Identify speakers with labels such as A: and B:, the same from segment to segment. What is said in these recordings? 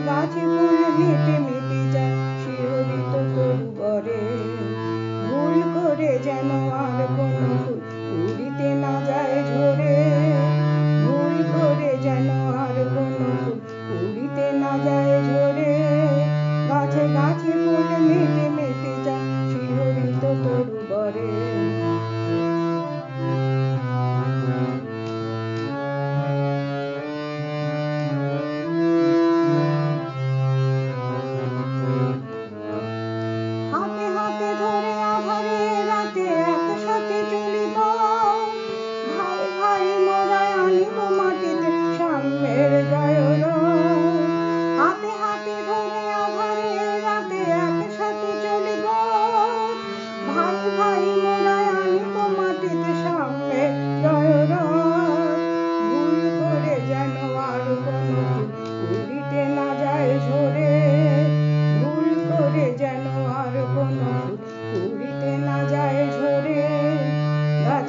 A: গাছে গাছে ফুল মিটে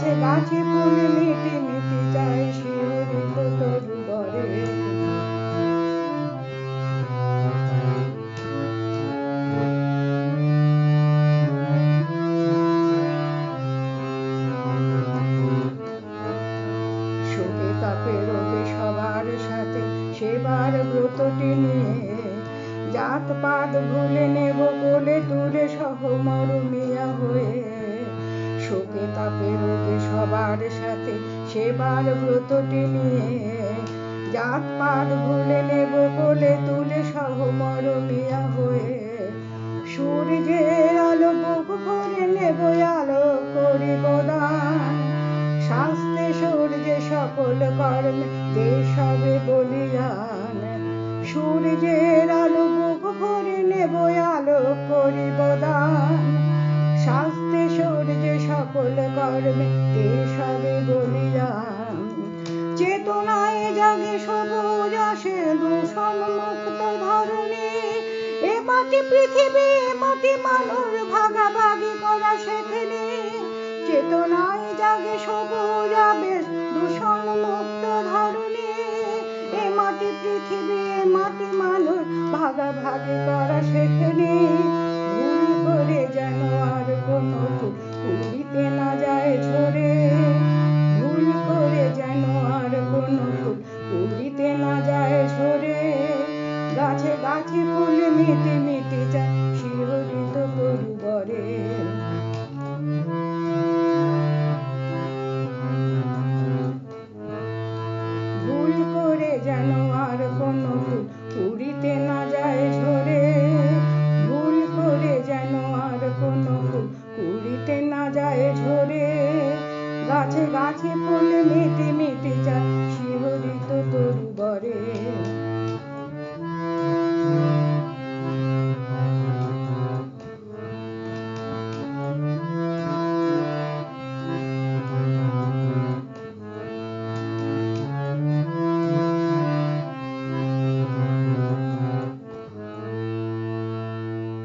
A: গাছে গাছে ফুল মিটি মিটি যায় সবার সাথে সেবার ব্রতটি নিয়ে জাত পাত ভুলে নেব কোলে তুলে সহ মরুমিয়া হয়ে। শোকে তাপে রোগে সবার সাথে সেবার ব্রতটি নিয়ে জাত পাত ভুলে নেব কোলে তুলে সহ মরুমিয়া হয়ে সূর্যের আলো বুক ভরে নেব, আলো করিব দান শাস্তে সূর্যে সকল কর্মে দেশ হবে বলিয়ান। সূর্যের আলো বুক ভরে নেব, আলো করিব দান শাস্তে সকল কর্মে হবে বলিয়ান চেতনায় জাগে সবুজ আসে দূষণ মুক্ত ধরণী। এ মাটি পৃথিবী, এ মাটি মানুষ, ভাগাভাগি করা শেখেনি চেতনায় জাগে সবুজ আবেশ, দূষণ মুক্ত ধরণী। এ মাটি পৃথিবী, এ মাটি মানুষ, ভাগাভাগি করা শেখেনি him